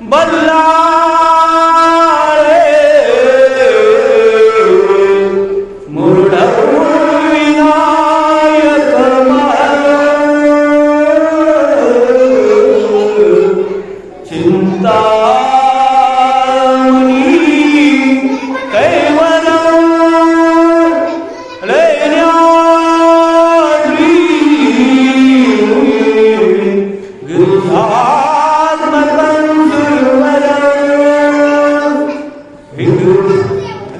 بلا